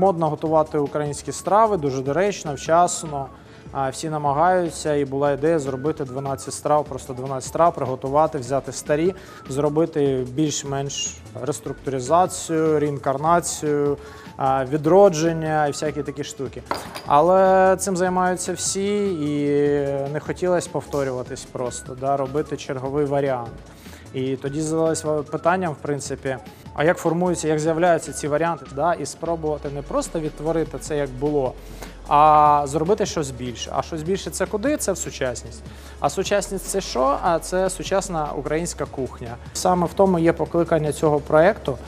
модно готувати українські страви, дуже доречно, вчасно. Всі намагаються, і була ідея зробити 12 страв, просто 12 страв, приготувати, взяти старі, зробити більш-менш реструктуризацію, реінкарнацію, відродження і всякі такі штуки. Але цим займаються всі, і не хотілося повторюватись просто, да, робити черговий варіант. І тоді задалось питанням, в принципі, а як формуються, як з'являються ці варіанти, да, і спробувати не просто відтворити це як було, а зробити щось більше. А щось більше це куди? Це в сучасність. А сучасність це що? А це сучасна українська кухня. Саме в тому є покликання цього проекту.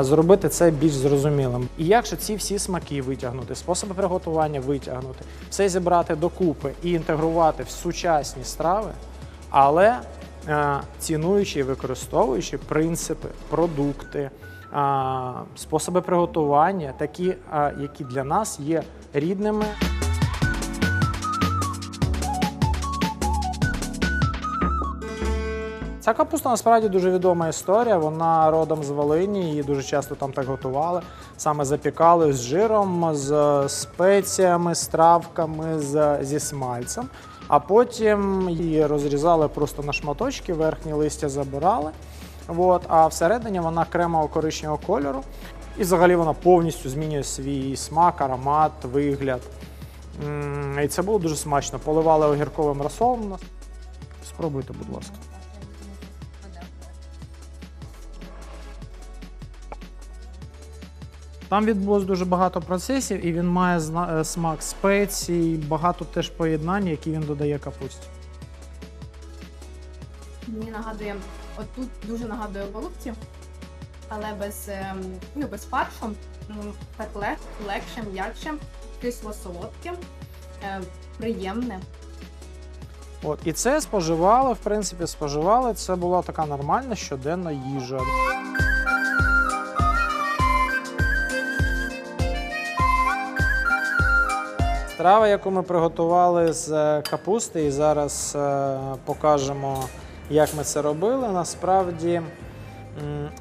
Зробити це більш зрозумілим. І як же ці всі смаки витягнути, способи приготування витягнути, все зібрати докупи і інтегрувати в сучасні страви, але цінуючи і використовуючи принципи, продукти, е, способи приготування, такі, е, які для нас є рідними. Ця капуста насправді дуже відома історія. Вона родом з Волині, її дуже часто там так готували. Саме запікали з жиром, з спеціями, з травками, з, зі смальцем. А потім її розрізали просто на шматочки, верхні листя забирали. От, а всередині вона кремово коричневого кольору. І взагалі вона повністю змінює свій смак, аромат, вигляд. І це було дуже смачно. Поливали огірковим розсолом. Спробуйте, будь ласка. Там відбулось дуже багато процесів, і він має е, смак спецій, багато теж поєднань, які він додає капусті. Мені нагадує, от тут дуже нагадує голубці, але без, ем, ну, без фаршу. М, Так лег, легше, м'якше, кисло-солодке, е, приємне. От і це споживали, в принципі, споживали. Це була така нормальна щоденна їжа. Страва, яку ми приготували з е, капусти, і зараз е, покажемо, як ми це робили. Насправді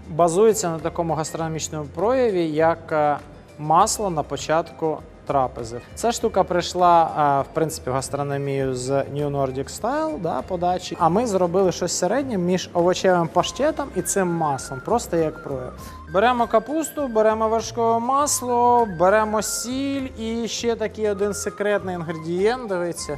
базується на такому гастрономічному прояві, як е, масло на початку трапези. Ця штука прийшла в принципі в гастрономію з New Nordic Style да, подачі. А ми зробили щось середнє між овочевим паштетом і цим маслом, просто як прояв. Беремо капусту, беремо вершкове масло, беремо сіль і ще такий один секретний інгредієнт. Дивіться.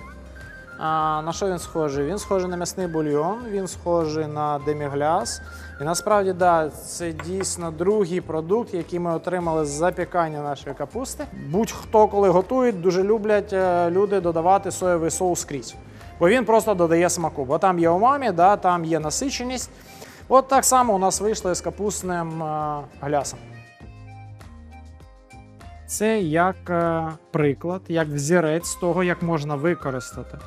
А, на що він схожий? Він схожий на м'ясний бульйон, він схожий на демігляс. І насправді, да, це дійсно другий продукт, який ми отримали з запікання нашої капусти. Будь-хто, коли готують, дуже люблять е, люди додавати соєвий соус скрізь. Бо він просто додає смаку. Бо там є умамі, да, там є насиченість. От так само у нас вийшло з капустним е, глясом. Це як е, приклад, як взірець того, як можна використати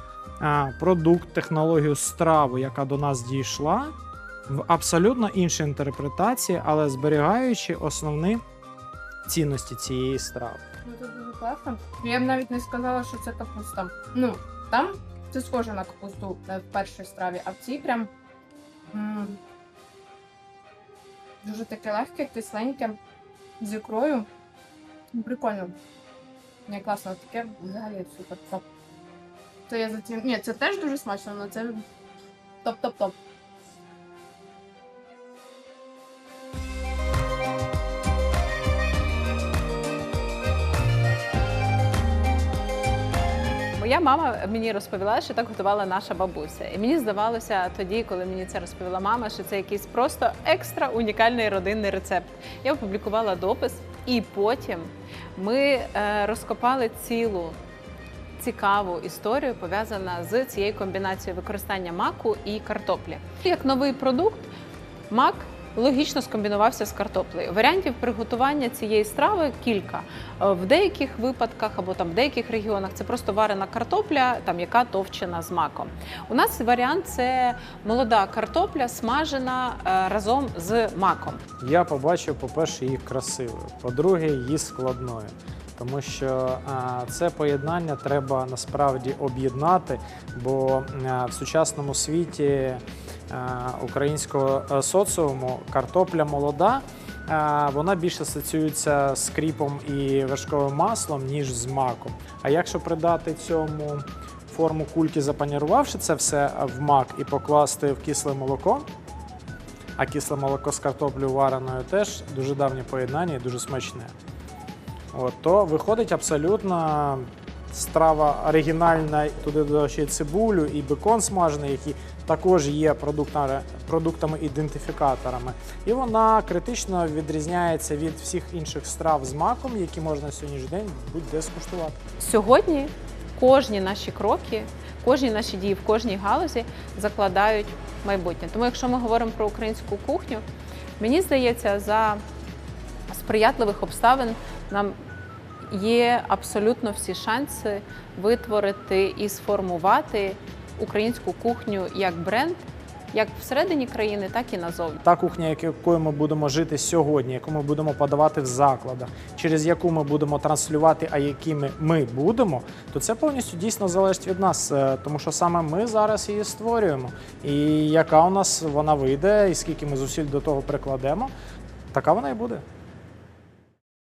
продукт, технологію страву, яка до нас дійшла, в абсолютно іншій інтерпретації, але зберігаючи основні цінності цієї страви. Ну, це дуже класно. Я б навіть не сказала, що це капуста. Ну, там це схоже на капусту е, в першій страві, а в цій прям м, дуже таке легке, кисленьке, з ікрою. Прикольно. Не класно, таке взагалі супер. Це я за цим. Ні, це теж дуже смачно, але це топ-топ-топ. Моя мама мені розповіла, що так готувала наша бабуся. І мені здавалося тоді, коли мені це розповіла мама, що це якийсь просто екстра унікальний родинний рецепт. Я опублікувала допис, і потім ми е, розкопали цілу цікаву історію, пов'язану з цією комбінацією використання маку і картоплі. Як новий продукт, мак логічно скомбінувався з картоплею. Варіантів приготування цієї страви кілька. Е, В деяких випадках або там в деяких регіонах це просто варена картопля, там яка товчена з маком. У нас варіант це молода картопля, смажена е, разом з маком. Я побачив, по-перше, її красивою, по-друге, її складною. Тому що це поєднання треба насправді об'єднати, бо в сучасному світі е, українського е, соціуму картопля молода. е, Вона більше асоціюється з кріпом і вершковим маслом, ніж з маком. А якщо придати цьому форму кульки, запанірувавши це все в мак і покласти в кисле молоко, а кисле молоко з картоплею вареною теж дуже давнє поєднання і дуже смачне. От, то виходить абсолютно страва оригінальна, туди додав ще цибулю і бекон смажений, які також є продуктами, продуктами-ідентифікаторами. І вона критично відрізняється від всіх інших страв з маком, які можна на сьогоднішній день будь-де скуштувати. Сьогодні кожні наші кроки, кожні наші дії в кожній галузі закладають майбутнє. Тому, якщо ми говоримо про українську кухню, мені здається, за сприятливих обставин нам є абсолютно всі шанси витворити і сформувати українську кухню як бренд, як всередині країни, так і назовні. Та кухня, якою ми будемо жити сьогодні, яку ми будемо подавати в закладах, через яку ми будемо транслювати, а якими ми будемо, то це повністю дійсно залежить від нас, е, тому що саме ми зараз її створюємо. І яка у нас вона вийде, і скільки ми зусиль до того прикладемо, така вона і буде.